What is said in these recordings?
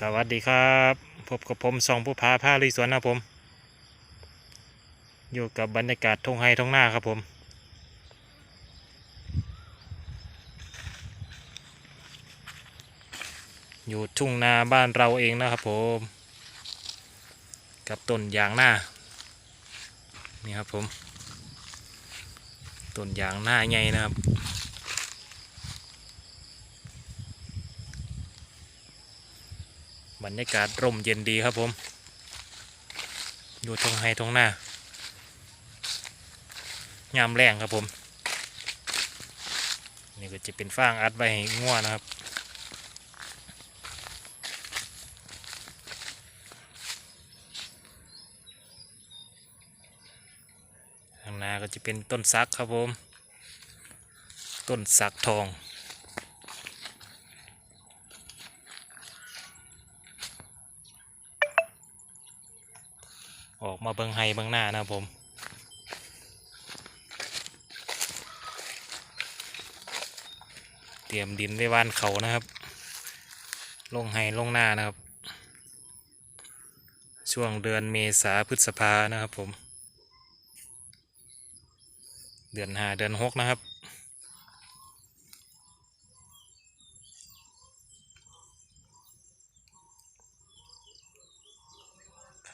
สวัสดีครับพบกับผมสองผู้พาผ้าลุยสวนนะครับผม อยู่กับบรรยากาศทงไฮทงหน้าครับผม อยู่ทุ่งนาบ้านเราเองนะครับผม กับต้นยางหน้า นี่ครับผม ต้นยางหน้าใหญ่นะครับ บรรยากาศร่มเย็นดีครับผม อยู่ตรงไฮตรงหน้ายามแรงครับผม นี่ก็จะเป็นฟางอัดไว้ให้ง่วนะครับ ข้างหน้าก็จะเป็นต้นสักครับผม ต้นสักทอง ออกมาเบิงไฮเบิงหน้านะครับผมเตรียมดินไว้วานเขานะครับ ลงไฮลงหน้านะครับ ช่วงเดือนเมษาพฤษภานะครับผม เดือนหาเดือนหกนะครับ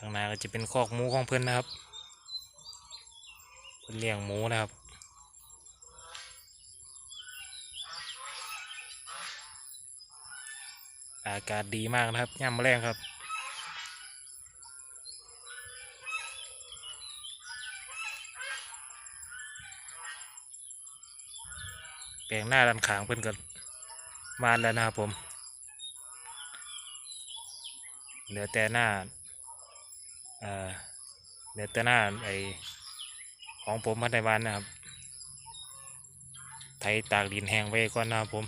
ข้างหน้าก็จะเป็นคอกหมูของเพื่อนนะครับ เพื่อนเลี้ยงหมูนะครับอากาศดีมากนะครับย่ำแรงครับ แปลงหน้าด้านขางเพื่อนกันมาแล้วนะครับผม เหลือแต่หน้า เอ่อเดี๋ยวแต่หน้าไอของผมพันในวันนะครับ ไถตากดินแห้งไว้ก่อนนะครับผม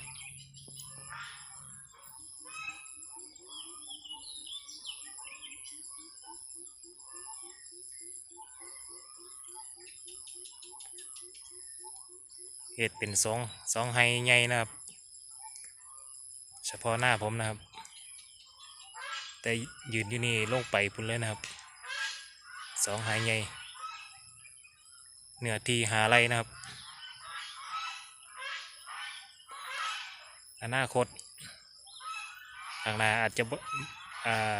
เห็ดเป็นสองสองไฮใหญ่นะครับ เฉพาะหน้าผมนะครับ แต่ยืนอยู่นี่ลงไปพุ่นเลยนะครับ สองหายใหญ่เนื้อที่หาไรนะครับ อนาคตข้างหน้าอาจจะบ่อ่า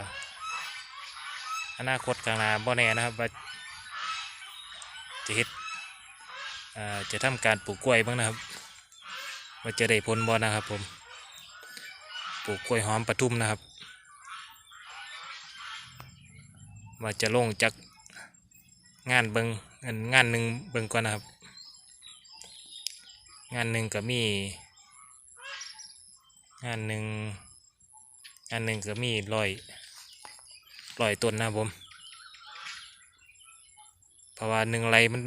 อนาคตข้างหน้าบ่แน่นะครับว่าจะเฮ็ดอ่าจะทำการปลูกกล้วยบ้างนะครับว่าจะได้ผลบ่นะครับผมปลูกกล้วยหอมปทุมนะครับว่าจะลงจาก งานเบิงงานงานหนึ่งเบิงก่อนนะครับ งานหนึ่งก็มี งานหนึ่งงานหนึ่งก็มีร้อยร้อยต้นนะบผมเพราะว่าหนึ่งไรมัน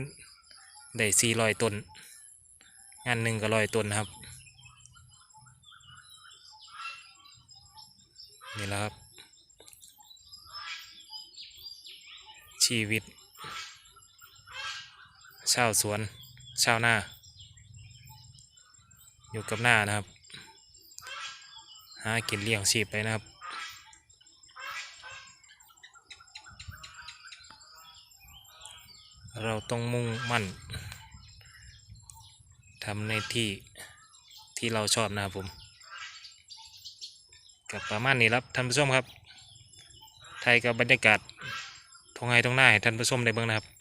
ได้สี่ร้อยต้น งานหนึ่งก็ร้อยต้นนะครับนี่แหละครับชีวิต ชาวสวนชาวนา อยู่กับหน้านะครับ หากินเลี้ยงชีพไปนะครับ เราต้องมุ่งมั่นทำในที่ที่เราชอบนะครับผม กับประมาณนี้ครับท่านผู้ชมครับ ไทยกับบรรยากาศทงไห้ทงหน้าให้ท่านผู้ชมได้เบิ่งนะครับ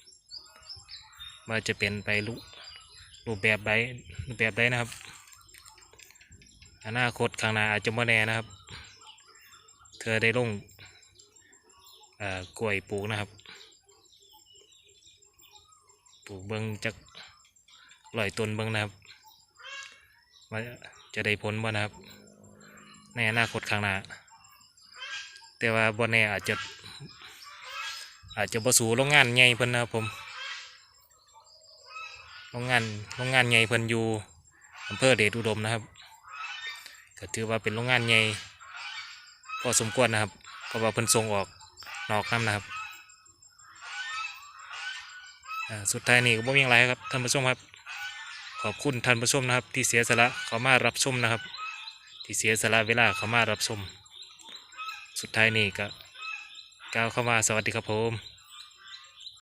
ว่าจะเป็นไปรูรูปแบบใดรูปแบบใดนะครับ อนาคตข้างหน้าอาจจะไม่แน่นะครับ เธอได้ลงเอ่อกล้วยปลูกนะครับ ปลูกเบิ้งจากลอยต้นเบิ้งนะครับว่าจะได้ผลบ่นะครับ ในอนาคตข้างหน้าแต่ว่าบ่แน่อาจจะอาจจะบ่สู่โรงงานใหญ่เพิ่นนะครับผม โรงงานโรงงานใหญ่เพิ่นอยู่อำเภอเดชอุดมนะครับก็ถือว่าเป็นโรงงานใหญ่พอสมควรนะครับเพราะว่าเพิ่นส่งออกนอกน้ำนะครับสุดท้ายนี้ก็บ่มีอย่างไรครับท่านผู้ชมครับ ขอบคุณท่านผู้ชมนะครับ ที่เสียสละเขามารับชมนะครับ ที่เสียสละเวลาเขามารับชมสสุดท้ายนี่ก็กล่าวเข้ามาสวัสดีครับผม